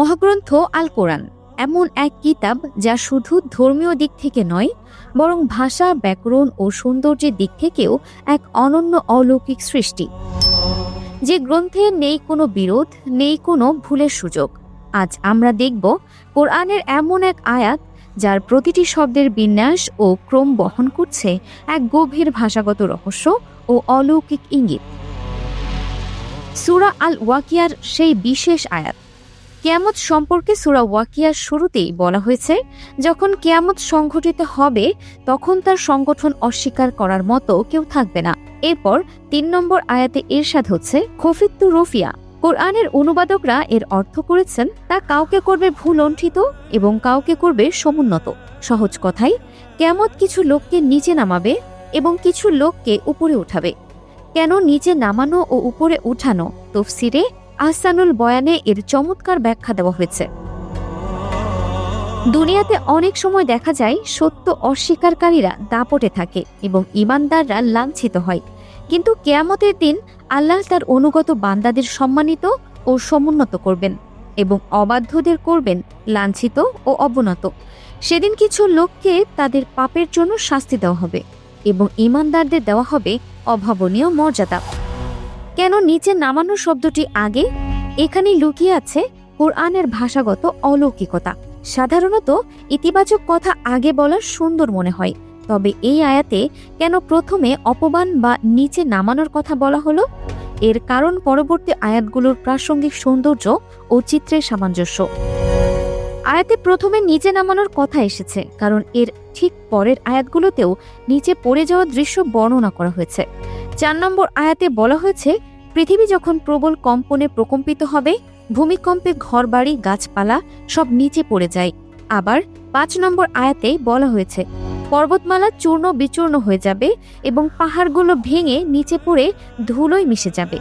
মহাগ্রন্থ আল কোরআন, এমন এক কিতাব যা শুধু ধর্মীয় দিক থেকে নয়, বরং ভাষা, ব্যাকরণ ও সৌন্দর্যের দিক থেকেও এক অনন্য অলৌকিক সৃষ্টি। যে গ্রন্থে নেই কোনো বিরোধ, নেই কোনো ভুলের সুযোগ, আজ আমরা দেখব কোরআনের এমন এক আয়াত যার প্রতিটি শব্দের বিন্যাস ও ক্রম বহন করছে এক গভীর ভাষাগত রহস্য ও অলৌকিক ইঙ্গিত। সুরা আল ওয়াকিয়ার সেই বিশেষ আয়াত কেয়ামত সম্পর্কে সুরা ওয়াকিয়ার শুরুতেই বলা হয়েছে, যখন কেয়ামত সংঘটিত হবে, তখন তার সংগঠন অস্বীকার করার মতো কেউ থাকবে না। এরপর তিন নম্বর আয়াতে এরশাদ হচ্ছে, খফিত্তু রফিয়া, কোরআনের অনুবাদকরা এর অর্থ করেছেন, তা কাউকে করবে ভুলণ্ঠিত এবং কাউকে করবে সমুন্নত। সহজ কথাই কেমত কিছু লোককে নিচে নামাবে এবং কিছু লোককে উপরে উঠাবে। কেন নিচে নামানো ও উপরে উঠানো? তফসিরে আহসানুল বয়ানে এর চমৎকার ব্যাখ্যা দেওয়া হয়েছে। দুনিয়াতে অনেক সময় দেখা যায়, সত্য অস্বীকারীরা দাপটে থাকে এবং ইমানদাররা লাঞ্ছিত হয়। কিন্তু কেয়ামতের দিন আল্লাহ তার অনুগত বান্দাদের সম্মানিত ও সমুন্নত করবেন এবং অবাধ্যদের করবেন লাঞ্ছিত ও অবনত। সেদিন কিছু লোককে তাদের পাপের জন্য শাস্তি দেওয়া হবে এবং ইমানদারদের দেওয়া হবে অভাবনীয় মর্যাদা। কেন নিচে নামানো শব্দটি আগে? এখানে লুকিয়ে আছে কোরআনের ভাষাগত অলৌকিকতা। সাধারণত ইতিবাচক কথা আগে বলা সুন্দর মনে হয়। তবে এই আয়াতে কেন প্রথমে অপমান বা নিচে নামানোর কথা বলা হলো? এর কারণ পরবর্তী আয়াতগুলোর প্রাসঙ্গিক সৌন্দর্য ও চিত্রের সামঞ্জস্য। আয়াতে প্রথমে নিচে নামানোর কথা এসেছে, কারণ এর ঠিক পরের আয়াতগুলোতেও নিচে পড়ে যাওয়া দৃশ্য বর্ণনা করা হয়েছে। চার নম্বর আয়াতে বলা হয়েছে, পৃথিবী যখন প্রবল কম্পনে প্রকম্পিত হবে, ভূমিকম্পে ঘরবাড়ি, গাছপালা সব নিচে পড়ে যায়। আবার পাঁচ নম্বর আয়াতে বলা হয়েছে, পর্বতমালা চূর্ণ বিচূর্ণ হয়ে যাবে এবং পাহাড়গুলো ভেঙে নিচে পড়ে ধুলোয় মিশে যাবে।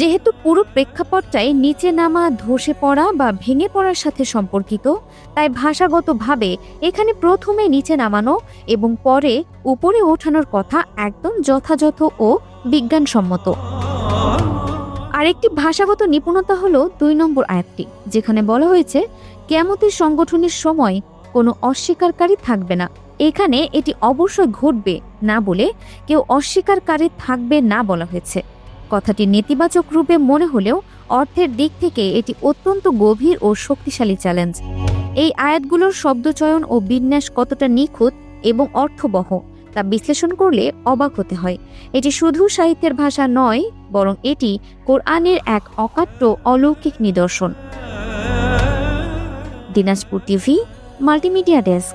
যেহেতু পুরো প্রেক্ষাপটটাই নিচে নামা, ধসে পড়া বা ভেঙে পড়ার সাথে সম্পর্কিত, তাই ভাষাগতভাবে এখানে প্রথমে নিচে নামানো এবং পরে উপরে ওঠানোর কথা একদম যথাযথ ও বিজ্ঞানসম্মত। আরেকটি ভাষাগত নিপুণতা হলো দুই নম্বর আয়াতটি, যেখানে বলা হয়েছে কেমতের সংগঠনের সময় কোনো অস্বীকারী থাকবে না। এখানে এটি অবশ্যই ঘটবে না বলে কেউ অস্বীকারী থাকবে না বলা হয়েছে। কথাটি নেতিবাচক রূপে মনে হলেও অর্থের দিক থেকে এটি অত্যন্ত গভীর ও শক্তিশালী চ্যালেঞ্জ। এই আয়াতগুলোর শব্দচয়ন ও বিন্যাস কতটা নিখুঁত এবং অর্থবহ, তা বিশ্লেষণ করলে অবাক হতে হয়। এটি শুধু সাহিত্যের ভাষা নয়, বরং এটি কোরআনের এক অকাট্য অলৌকিক নিদর্শন। Dinajpur TV, multimedia desk.